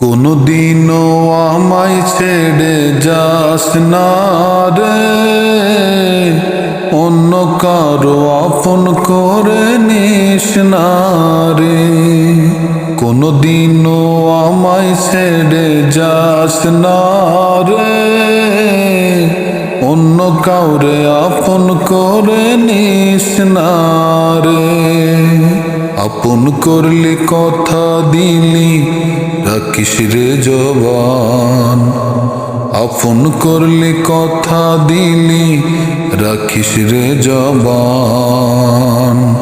কোনদিনও আমায় ছেড়ে যাস না রে। অন্য কারও আপন করে নিস না রে। কোনদিনও আমায় ছেড়ে যাস না রে। অন্য কাউরে আপন করে নিস না রে। আপন করলি কথা দিলি রাখিস রে জবান? আপন করলি কথা দিলি রাখিস রে জবান?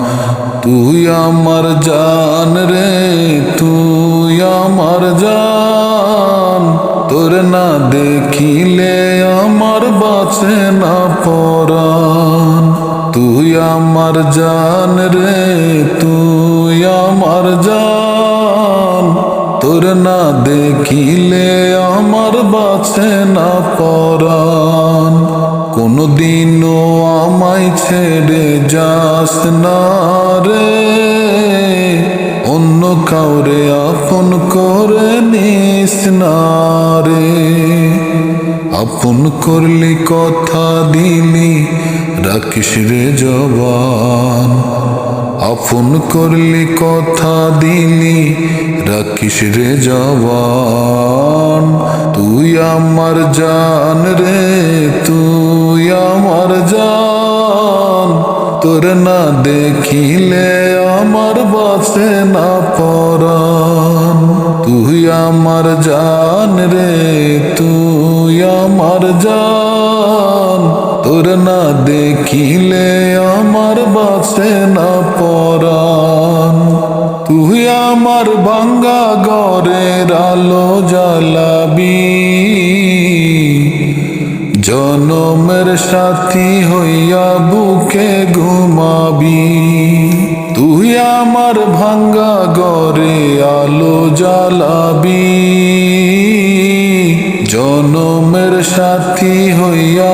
তুই আমার জান রে, তুই আমার জান। তোর না দেখিলে আমার বাঁচে না পরাণ। তুই আমার জান রে, তুই আমার জান। তোর না দেখিলে আমার বাঁচে না পরাণ। কোনদিনও আমায় ছেড়ে যাস না রে। অন্য কাউরে আপন করে নিস না রে। আপন করলি কথা দিলি, রাখিস রে জবান। আপন করলি কথা দিলি, রাখিস রে জবান। তুই আমার জান রে, তুই আমার জান। তোর না দেখিলে আমার বাসে না পরান তুই আমার জান রে, তুই আমার জান। তোর না দেখিলে আমার বাসে না পরান তুই আমার ভাঙ্গা গরের আলো জ্বালাবি। জনমের সাথী হইয়া বুকে ঘুমাবি। তুই আমার ভাঙ্গা গরে আলো জ্বালাবি। জনমের সাথী হইয়া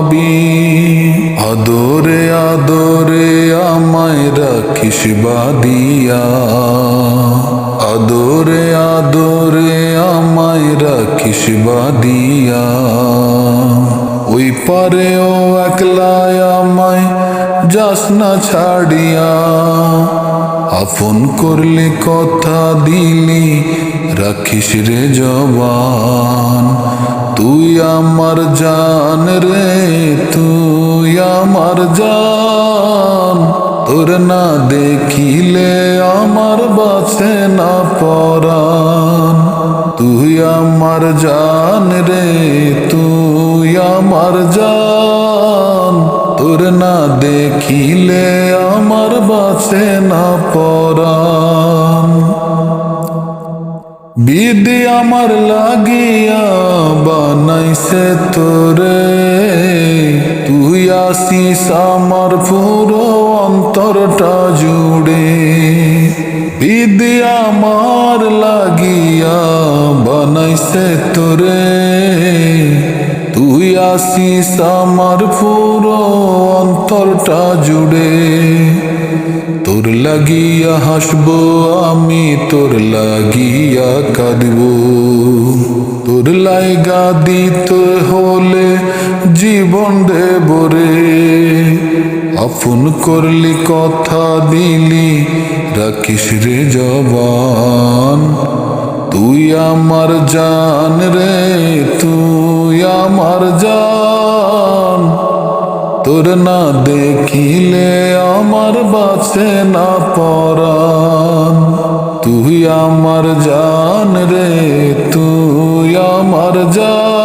ঘুমাবি আদরে আদরে আমায় রাখিস বাদিয়া। আদরে আদরে আমায় রাখিস বাদিয়া। ওই পারেও একলায় আমায় যাস না ছাড়িয়া। আপন করলে কথা দিলি, রাখিস রে জবান। তুই আমার জান রে, তুই আমার জান। তোর না দেখিলে আমার বাসে না পরান তুই আমার জান রে, তুই আমার জান। তোর না দেখিলে আমার বাসে না পরান বিধি আমার লাগিয়া বানাইছে তোরে। তুই আসিস আমার পুরো অন্তরটা জুড়ে। বিধি আমার লাগিয়া বানাইছে তোরে। তুই আসিস আমার পুরো অন্তরটা জুড়ে। তোর লাগিয়া হাসবো, আমি তোর লাগিয়া কাঁদব। তোর লাইগা দিতে হলে জীবন দেব রে। আপন করলি কথা দিলি, রাখিস রে জবান। তুই আমার জান রে, তুই আমার জান। তোর না দেখিলে আমার বাঁচে না পরাণ। তুই আমার জান রে তুই আমার জান।